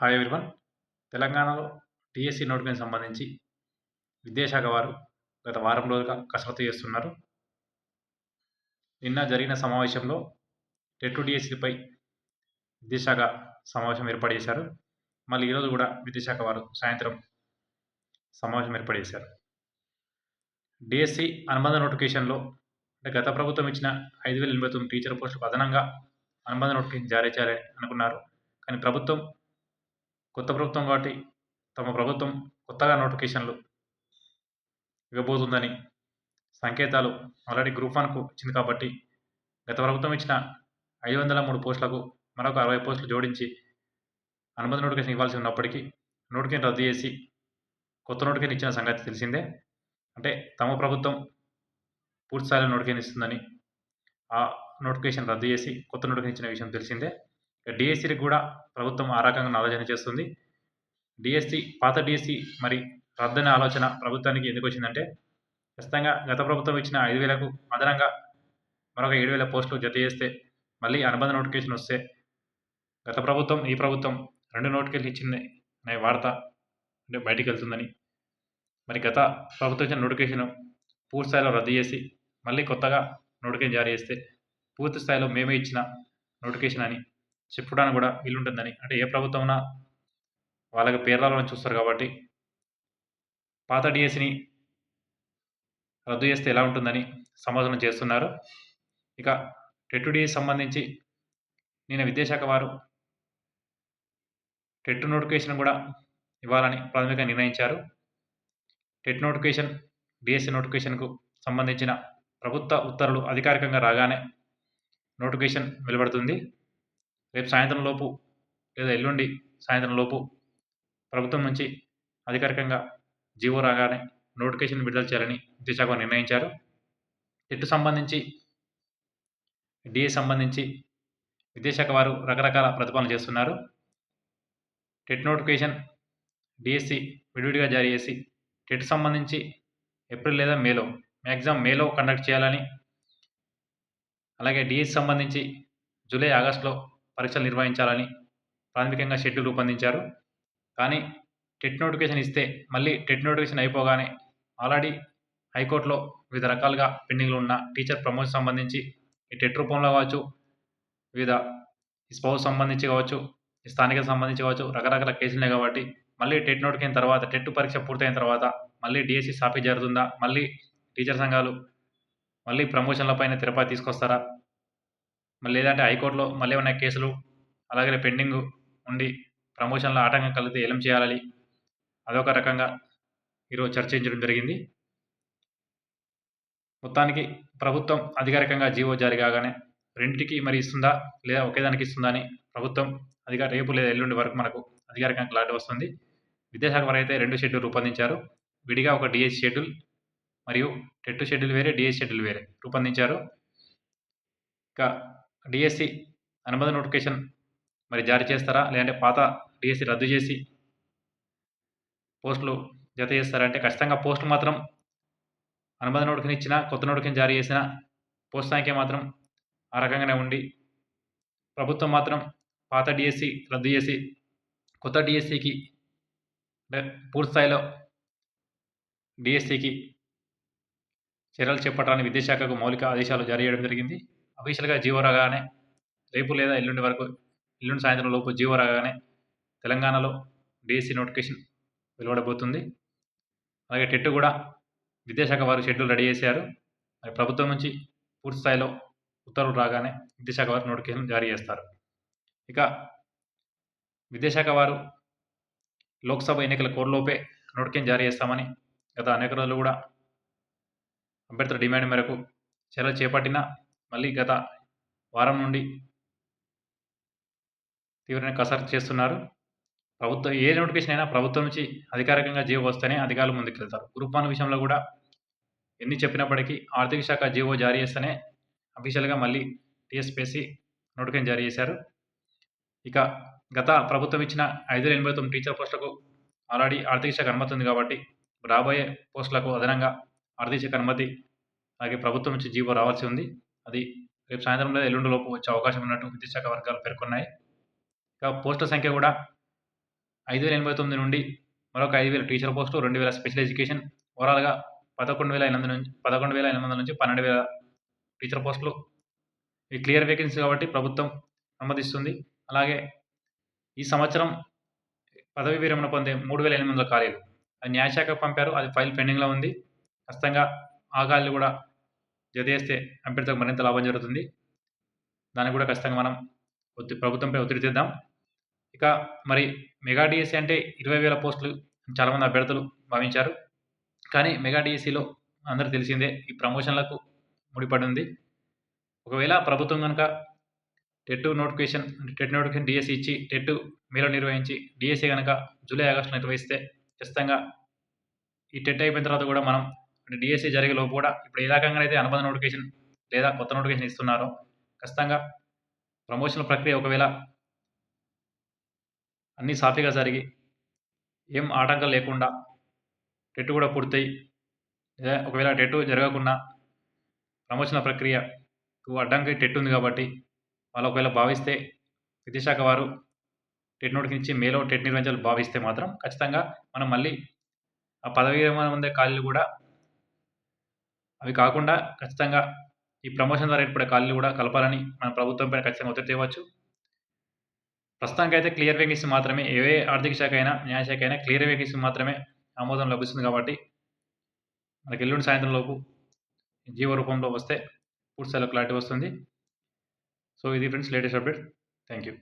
Hi everyone తెలంగాణలో టీఎస్సీ notification సంబంధించి విద్యాశాఖ వారు గత వారం రోజులుగా కసరత్తు చేస్తున్నారు. నిన్న జరిగిన సమావేశంలో టెట్టు డిఎస్సిపై విద్యాశాఖ సమావేశం ఏర్పాటు చేశారు. మళ్ళీ ఈరోజు కూడా విద్యాశాఖ వారు సాయంత్రం సమావేశం ఏర్పాటు చేశారు. డిఎస్సి అనుబంధ నోటిఫికేషన్లో అంటే గత ప్రభుత్వం ఇచ్చిన ఐదు వేల ఎనభై తొమ్మిది టీచర్ పోస్టులకు అదనంగా అనుబంధ నోటిఫికేషన్ జారీ చేయాలని అనుకున్నారు. కానీ ప్రభుత్వం కొత్త ప్రభుత్వం కాబట్టి తమ ప్రభుత్వం కొత్తగా నోటిఫికేషన్లు ఇవ్వబోతుందని సంకేతాలు ఆల్రెడీ గ్రూప్ వన్కు ఇచ్చింది కాబట్టి గత ప్రభుత్వం ఇచ్చిన ఐదు వందల మూడు పోస్టులకు మరొక అరవై పోస్టులు జోడించి అనుబంధ నోటిఫికేషన్ ఇవ్వాల్సి ఉన్నప్పటికీ నోటిఫికేషన్ రద్దు చేసి కొత్త నోటిఫికేషన్ ఇచ్చిన సంగతి తెలిసిందే. అంటే తమ ప్రభుత్వం పూర్తి స్థాయిలో నోటిఫికేషన్ ఇస్తుందని ఆ నోటిఫికేషన్ రద్దు చేసి కొత్త నోటిఫికేషన్ ఇచ్చిన విషయం తెలిసిందే. డిఎస్సికి కూడా ప్రభుత్వం ఆ రకంగా ఆలోచన చేస్తుంది. డిఎస్సి పాత డిఎస్సి మరి రద్దనే ఆలోచన ప్రభుత్వానికి ఎందుకు వచ్చిందంటే ఖచ్చితంగా గత ప్రభుత్వం ఇచ్చిన ఐదు వేలకు అదనంగా మరొక ఏడు వేల పోస్టులు జత చేస్తే మళ్ళీ అనుబంధ నోటిఫికేషన్ వస్తే గత ప్రభుత్వం ఈ ప్రభుత్వం రెండు నోటిఫికేషన్ ఇచ్చింది అనే వార్త అంటే బయటికి వెళ్తుందని. మరి గత ప్రభుత్వం ఇచ్చిన నోటిఫికేషన్ పూర్తి స్థాయిలో రద్దు చేసి మళ్ళీ కొత్తగా నోటిఫికేషన్ జారీ చేస్తే పూర్తి స్థాయిలో మేమే ఇచ్చిన నోటిఫికేషన్ అని చెప్పుకోవడానికి కూడా వీలుంటుందని. అంటే ఏ ప్రభుత్వం వాళ్ళకి పేర్లను చూస్తారు కాబట్టి పాత డిఎస్సిని రద్దు చేస్తే ఎలా ఉంటుందని సమాధానం చేస్తున్నారు. ఇక టెట్టు డిఎస్ సంబంధించి నేను విద్యాశాఖ వారు టెట్ నోటిఫికేషన్ కూడా ఇవ్వాలని ప్రాథమికంగా నిర్ణయించారు. టెట్ నోటిఫికేషన్ డిఎస్సి నోటిఫికేషన్కు సంబంధించిన ప్రభుత్వ ఉత్తర్వులు అధికారికంగా రాగానే నోటిఫికేషన్ వెలువడుతుంది. రేపు సాయంత్రం లోపు లేదా ఎల్లుండి సాయంత్రం లోపు ప్రభుత్వం నుంచి అధికారికంగా జీవో రాగానే నోటిఫికేషన్ విడుదల చేయాలని విద్యాశాఖ నిర్ణయించారు. ఎటు సంబంధించి డిఏ సంబంధించి విద్యాశాఖ వారు రకరకాల ప్రతిపాదన చేస్తున్నారు. టెట్ నోటిఫికేషన్ డిఎస్సి విడివిడిగా జారీ చేసి టెట్ సంబంధించి ఏప్రిల్ లేదా మేలో మ్యాక్సిమం మేలో కండక్ట్ చేయాలని అలాగే డిఎస్సి సంబంధించి జూలై ఆగస్టులో పరీక్షలు నిర్వహించాలని ప్రాథమికంగా షెడ్యూల్ రూపొందించారు. కానీ టెట్ నోటిఫికేషన్ ఇస్తే మళ్ళీ టెట్ నోటిఫికేషన్ అయిపోగానే ఆల్రెడీ హైకోర్టులో వివిధ రకాలుగా పెండింగ్లు ఉన్న టీచర్ ప్రమోషన్ సంబంధించి ఈ టెట్ రూపంలో కావచ్చు వివిధ స్పౌస్ సంబంధించి కావచ్చు స్థానిక సంబంధించి కావచ్చు రకరకాల కేసులున్నాయి కాబట్టి మళ్ళీ టెట్ నోటిఫికేషన్ తర్వాత టెట్ పరీక్ష పూర్తయిన తర్వాత మళ్ళీ డిఎస్సి సాఫీ జరుగుతుందా మళ్ళీ టీచర్ సంఘాలు మళ్ళీ ప్రమోషన్లపైన తిరుపతి తీసుకొస్తారా? మళ్ళీ లేదంటే హైకోర్టులో మళ్ళీ ఏమైనా కేసులు అలాగే పెండింగ్ ఉండి ప్రమోషన్లో ఆటంకం కలిగితే ఏం చేయాలి? అదొక రకంగా ఈరోజు చర్చించడం జరిగింది. మొత్తానికి ప్రభుత్వం అధికారికంగా జీవో జారీ కాగానే రెండింటికి మరి ఇస్తుందా? లేదా ఒకేదానికి ఇస్తుందా అని ప్రభుత్వం అధికార రేపు లేదా ఎల్లుండి వరకు మనకు అధికారికంగా క్లారిటీ వస్తుంది. విద్యాశాఖ వారు అయితే రెండు షెడ్యూల్ రూపొందించారు. విడిగా ఒక డిఎస్ షెడ్యూల్ మరియు టెట్ షెడ్యూల్ వేరే డిఎస్ షెడ్యూల్ వేరే రూపొందించారు. ఇక డిఎస్సి అనుబంధ నోటిఫికేషన్ మరి జారీ చేస్తారా? లేదంటే పాత డిఎస్సి రద్దు చేసి పోస్టులు జత చేస్తారంటే ఖచ్చితంగా పోస్ట్ మాత్రం అనుబంధ నోటిఫికేషన్ ఇచ్చిన కొత్త నోటిఫికేషన్ జారీ చేసిన పోస్ట్ సంఖ్య మాత్రం ఆ రకంగానే ఉండి ప్రభుత్వం మాత్రం పాత డిఎస్సి రద్దు చేసి కొత్త డిఎస్సికి అంటే పూర్తి స్థాయిలో డిఎస్సికి చర్యలు చేపట్టాలని విద్యాశాఖకు మౌలిక ఆదేశాలు జారీ చేయడం జరిగింది. అఫీషియల్గా జీవో రాగానే రేపు లేదా ఎల్లుండి వరకు ఎల్లుండి సాయంత్రం లోపు జీవో రాగానే తెలంగాణలో డిఎస్సి నోటిఫికేషన్ వెలువడబోతుంది. అలాగే టెట్ కూడా విద్యాశాఖ వారు షెడ్యూల్ రెడీ చేశారు. మరి ప్రభుత్వం నుంచి పూర్తి స్థాయిలో ఉత్తర్వులు రాగానే విద్యాశాఖ వారు నోటిఫికేషన్ జారీ చేస్తారు. ఇక విద్యాశాఖ వారు లోక్సభ ఎన్నికల కోర్లోపే నోటిఫికేషన్ జారీ చేస్తామని గత అనేక రోజులు కూడా అభ్యర్థుల డిమాండ్ మేరకు చర్యలు చేపట్టినా మళ్ళీ గత వారం నుండి తీవ్రంగా కసరత్తు చేస్తున్నారు. ప్రభుత్వం ఏ నోటిఫికేషన్ అయినా ప్రభుత్వం నుంచి అధికారికంగా జీవో వస్తేనే అధికారులు ముందుకెళ్తారు. గ్రూప్ వన్ విషయంలో కూడా ఎన్ని చెప్పినప్పటికీ ఆర్థిక శాఖ జీవో జారీ చేస్తేనే అఫీషియల్గా మళ్ళీ టీఎస్పీసీ నోటిఫికేషన్ జారీ చేశారు. ఇక గత ప్రభుత్వం ఇచ్చిన ఐదు వేల ఎనభై తొమ్మిది టీచర్ పోస్టులకు ఆల్రెడీ ఆర్థిక శాఖ అనుమతి ఉంది కాబట్టి రాబోయే పోస్టులకు అదనంగా ఆర్థిక శాఖ అనుమతి అలాగే ప్రభుత్వం నుంచి జీవో రావాల్సి ఉంది. అది రేపు సాయంత్రం లేదా ఎల్లుండి లోపు వచ్చే అవకాశం ఉన్నట్టు విద్యాశాఖ వర్గాలు పేర్కొన్నాయి. ఇక పోస్టుల సంఖ్య కూడా ఐదు వేల ఎనభై తొమ్మిది నుండి మరొక ఐదు వేల టీచర్ పోస్టు రెండు వేల స్పెషల్ ఎడ్యుకేషన్ ఓవరాల్గా పదకొండు వేల ఎనిమిది నుంచి పదకొండు వేల ఎనిమిది వందల నుంచి పన్నెండు వేల టీచర్ పోస్టులు. ఈ క్లియర్ వేకెన్సీ కాబట్టి ప్రభుత్వం అనుమతిస్తుంది. అలాగే ఈ సంవత్సరం పదవి విరమణ పొందే మూడు వేల ఎనిమిది వందల ఖాళీలు. అది న్యాయశాఖకు పంపారు. అది ఫైల్ పెండింగ్లో ఉంది. ఖచ్చితంగా ఆ ఖాళీలు కూడా జతేస్తే అభ్యర్థులకు మరింత లాభం జరుగుతుంది. దానికి కూడా ఖచ్చితంగా మనం ఒత్తి ప్రభుత్వంపై ఒత్తిడి తెద్దాం. ఇక మరి మెగా డిఎస్సి అంటే ఇరవై వేల పోస్టులు చాలామంది అభ్యర్థులు భావించారు. కానీ మెగా డిఎస్సిలో అందరూ తెలిసిందే ఈ ప్రమోషన్లకు ముడిపడి ఉంది ఒకవేళ ప్రభుత్వం కనుక TET notification TET notification DSC ఇచ్చి టెట్ మేలో నిర్వహించి డిఎస్సి కనుక జూలై ఆగస్టులో నిర్వహిస్తే ఖచ్చితంగా ఈ టెట్ అయిపోయిన తర్వాత కూడా మనం అంటే డిఎస్సి జరిగే లోపు కూడా ఇప్పుడు ఏ రకంగా అయితే అనుబంధ నోటిఫికేషన్ లేదా కొత్త నోటిఫికేషన్ ఇస్తున్నారో ఖచ్చితంగా ప్రమోషన్ ప్రక్రియ ఒకవేళ అన్నీ సాఫీగా జరిగి ఏం ఆటంకాలు లేకుండా టెట్ కూడా పూర్తయి లేదా ఒకవేళ టెట్ జరగకుండా ప్రమోషన్ల ప్రక్రియకు అడ్డంకి టెట్ ఉంది కాబట్టి వాళ్ళు ఒకవేళ భావిస్తే విద్యాశాఖ వారు టెట్ నోటిఫికేషన్ ఇచ్చి మేలో టెట్ నిర్వహించాలి భావిస్తే మాత్రం ఖచ్చితంగా మనం మళ్ళీ ఆ పదవి విరమణ ఉండే ఖాళీలు కూడా అవి కాకుండా ఖచ్చితంగా ఈ ప్రమోషన్ ద్వారా ఏర్పడే ఖాళీలు కూడా కలపాలని మన ప్రభుత్వం పైన ఖచ్చితంగా ఒత్తిడి తేవచ్చు. ప్రస్తుతానికి అయితే క్లియర్ వేకెన్సీ మాత్రమే ఏ ఆర్థిక శాఖ అయినా న్యాయశాఖ అయినా క్లియర్ వేకెన్సీ మాత్రమే ఆమోదం లభిస్తుంది కాబట్టి మనకి ఎల్లుండి సాయంత్రం లోపు జీవ రూపంలో వస్తే పూర్తి స్థాయిలో క్లారిటీ వస్తుంది. సో ఇది friends latest update. Thank you